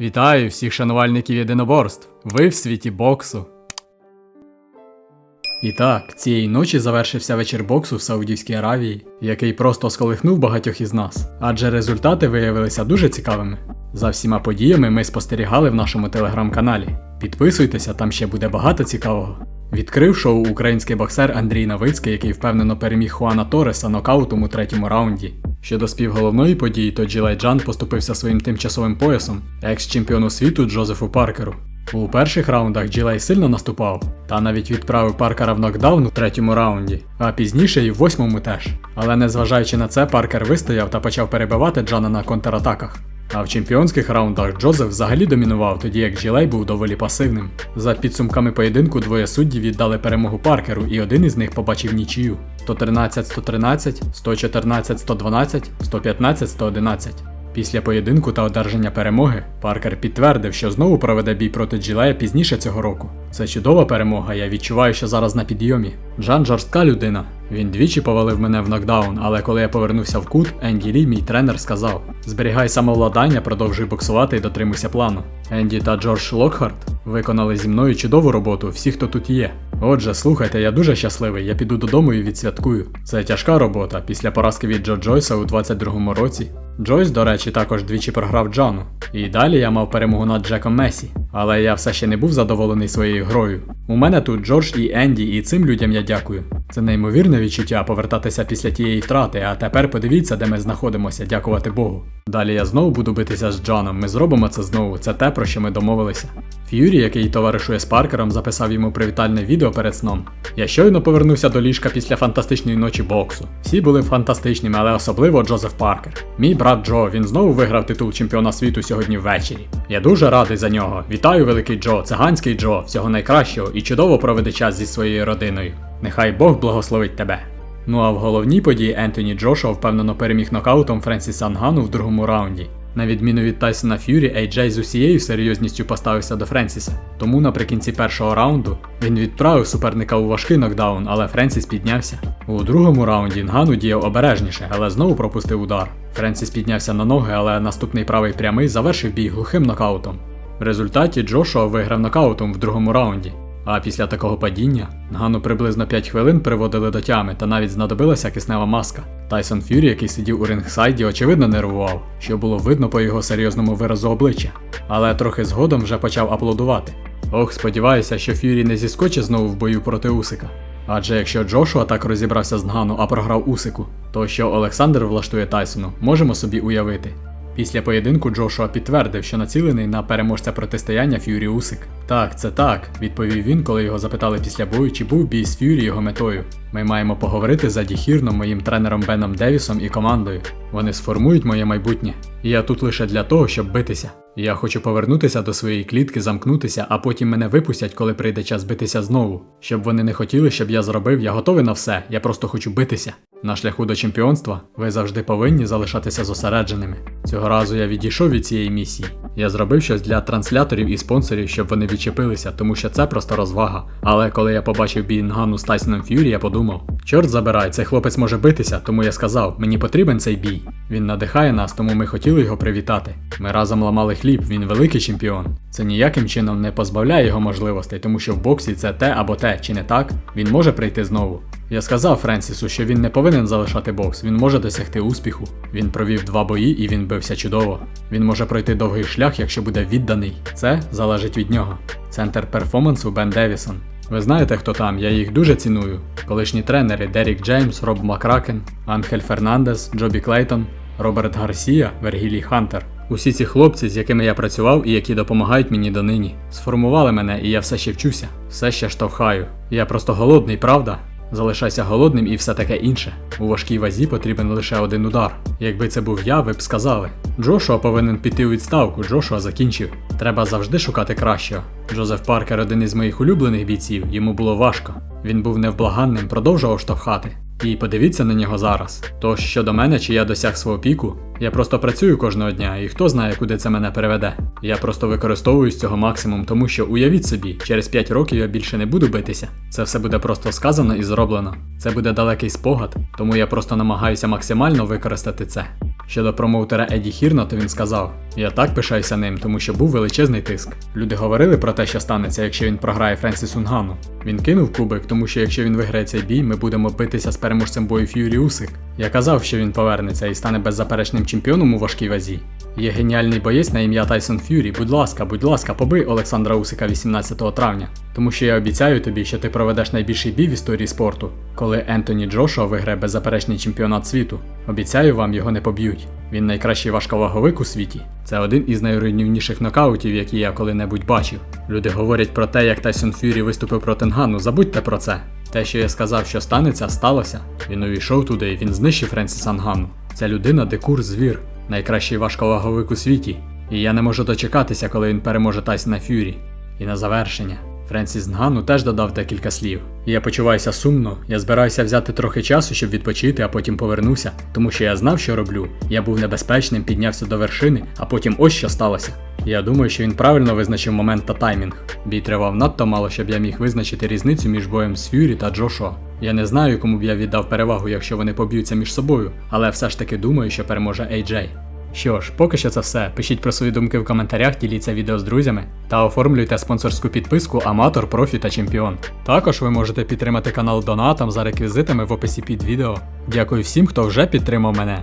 Вітаю всіх шанувальників єдиноборств. Ви в світі боксу. І так, цієї ночі завершився вечір боксу в Саудівській Аравії, який просто сколихнув багатьох із нас, адже результати виявилися дуже цікавими. За всіма подіями ми спостерігали в нашому телеграм-каналі. Підписуйтеся, там ще буде багато цікавого. Відкрив шоу український боксер Андрій Новицький, який впевнено переміг Хуана Тореса нокаутом у третьому раунді. Щодо співголовної події, то Джилай Джан поступився своїм тимчасовим поясом екс-чемпіону світу Джозефу Паркеру. У перших раундах Джилай сильно наступав, та навіть відправив Паркера в нокдаун у третьому раунді, а пізніше і в восьмому теж. Але незважаючи на це, Паркер вистояв та почав перебивати Джана на контратаках. А в чемпіонських раундах Джозеф взагалі домінував, тоді як Джилей був доволі пасивним. За підсумками поєдинку двоє суддів віддали перемогу Паркеру, і один із них побачив нічию 113-113, 114-112, 115-111. Після поєдинку та одержання перемоги Паркер підтвердив, що знову проведе бій проти Джилея пізніше цього року. Це чудова перемога, я відчуваю, що зараз на підйомі. Джан жорстка людина. Він двічі повалив мене в нокдаун, але коли я повернувся в кут, Енді Лі, мій тренер, сказав: Зберігай самовладання, продовжуй боксувати і дотримуйся плану. Енді та Джордж Локхарт виконали зі мною чудову роботу, всі, хто тут є. Отже, слухайте, я дуже щасливий, я піду додому і відсвяткую. Це тяжка робота після поразки від Джо Джойса у 22-му році. Джойс, до речі, також двічі програв Джану. І далі я мав перемогу над Джеком Месі. Але я все ще не був задоволений своєю грою. У мене тут Джордж і Енді, і цим людям я дякую. Це неймовірне відчуття повертатися після тієї втрати, а тепер подивіться, де ми знаходимося, дякувати Богу. Далі я знову буду битися з Джаном. Ми зробимо це знову. Це те, про що ми домовилися. Ф'юрі, який товаришує з Паркером, записав йому привітальне відео перед сном. Я щойно повернувся до ліжка після фантастичної ночі боксу. Всі були фантастичними, але особливо Джозеф Паркер. Мій брат Джо, він знову виграв титул чемпіона світу сьогодні ввечері. Я дуже радий за нього. Вітаю, великий Джо, циганський Джо, всього найкращого і чудово проведе час зі своєю родиною. Нехай Бог благословить тебе. Ну а в головній події Ентоні Джошуа впевнено переміг нокаутом Френсіса Ангану в другому раунді. На відміну від Тайсона Ф'юрі, Ейджей з усією серйозністю поставився до Френсіса. Тому наприкінці першого раунду він відправив суперника у важкий нокдаун, але Френсіс піднявся. У другому раунді Нгану діяв обережніше, але знову пропустив удар. Френсіс піднявся на ноги, але наступний правий прямий завершив бій глухим нокаутом. В результаті Джошуа виграв нокаутом в другому раунді. А після такого падіння Нгану приблизно 5 хвилин приводили до тями та навіть знадобилася киснева маска. Тайсон Фюрі, який сидів у рингсайді, очевидно нервував, що було видно по його серйозному виразу обличчя, але трохи згодом вже почав аплодувати. Ох, сподіваюся, що Фюрі не зіскочить знову в бою проти Усика. Адже якщо Джошуа так розібрався з Нгану, а програв Усику, то що Олександр влаштує Тайсону, можемо собі уявити. Після поєдинку Джошуа підтвердив, що націлений на переможця протистояння Ф'юрі Усик. Так, це так, відповів він, коли його запитали після бою, чи був бій з Ф'юрі його метою. Ми маємо поговорити за Діхірном, моїм тренером Беном Девісом і командою. Вони сформують моє майбутнє. І я тут лише для того, щоб битися. Я хочу повернутися до своєї клітки, замкнутися, а потім мене випустять, коли прийде час битися знову. Щоб вони не хотіли, щоб я зробив, я готовий на все. Я просто хочу битися. На шляху до чемпіонства ви завжди повинні залишатися зосередженими. Цього разу я відійшов від цієї місії. Я зробив щось для трансляторів і спонсорів, щоб вони відчепилися, тому що це просто розвага. Але коли я побачив бій з Тайсоном Ф'юрі, я подумав: чорт забирай, цей хлопець може битися, тому я сказав, мені потрібен цей бій. Він надихає нас, тому ми хотіли його привітати. Ми разом ламали хліб, він великий чемпіон. Це ніяким чином не позбавляє його можливостей, тому що в боксі це те або те, чи не так, він може прийти знову. Я сказав Френсісу, що він не повинен залишати бокс, він може досягти успіху. Він провів два бої і він бився чудово. Він може пройти довгий шлях, якщо буде відданий. Це залежить від нього. Центр перформансу Бен Девісон. Ви знаєте, хто там, я їх дуже ціную. Колишні тренери Дерік Джеймс, Роб Макракен, Анхель Фернандес, Джобі Клейтон, Роберт Гарсія, Вергілій Хантер. Усі ці хлопці, з якими я працював і які допомагають мені донині, сформували мене, і я все ще вчуся, все ще штовхаю. Я просто голодний, правда? Залишайся голодним і все таке інше. У важкій вазі потрібен лише один удар. Якби це був я, ви б сказали. Джошуа повинен піти у відставку, Джошуа закінчив. Треба завжди шукати кращого. Джозеф Паркер один із моїх улюблених бійців, йому було важко. Він був невблаганним, продовжував штовхати. І подивіться на нього зараз. То щодо мене, чи я досяг свого піку, я просто працюю кожного дня, і хто знає, куди це мене переведе. Я просто використовую з цього максимум, тому що уявіть собі, через 5 років я більше не буду битися. Це все буде просто сказано і зроблено. Це буде далекий спогад, тому я просто намагаюся максимально використати це. Щодо промоутера Еді Хірна, то він сказав: Я так пишаюся ним, тому що був величезний тиск. Люди говорили про те, що станеться, якщо він програє Френсісу Нгану. Він кинув кубик, тому що якщо він виграє цей бій, ми будемо битися з переможцем бою Ф'юрі Усик. Я казав, що він повернеться і стане беззаперечним чемпіоном у важкій вазі. Є геніальний боєць на ім'я Тайсон Ф'юрі. Будь ласка, будь ласка, побий Олександра Усика 18 травня. Тому що я обіцяю тобі, що ти проведеш найбільший бій в історії спорту, коли Ентоні Джошуа виграє беззаперечний чемпіонат світу. Обіцяю вам, його не поб'ють. Він найкращий важковаговик у світі. Це один із найруйнівніших нокаутів, які я коли-небудь бачив. Люди говорять про те, як Тайсон Ф'юрі виступив проти Нгану. Забудьте про це. Те, що я сказав, що станеться, сталося. Він увійшов туди і він знищив Френсіса Нгану. Ця людина декур звір, найкращий важковаговик у світі. І я не можу дочекатися, коли він переможе Тайсона Ф'юрі. І на завершення. Френсіс Нгану теж додав декілька слів. Я почуваюся сумно, я збираюся взяти трохи часу, щоб відпочити, а потім повернуся, тому що я знав, що роблю. Я був небезпечним, піднявся до вершини, а потім ось що сталося. Я думаю, що він правильно визначив момент та таймінг. Бій тривав надто мало, щоб я міг визначити різницю між боєм з Ф'юрі та Джошуа. Я не знаю, кому б я віддав перевагу, якщо вони поб'ються між собою, але все ж таки думаю, що переможе AJ. Що ж, поки що це все. Пишіть про свої думки в коментарях, діліться відео з друзями та оформлюйте спонсорську підписку Аматор, Профі та Чемпіон. Також ви можете підтримати канал донатом за реквізитами в описі під відео. Дякую всім, хто вже підтримав мене.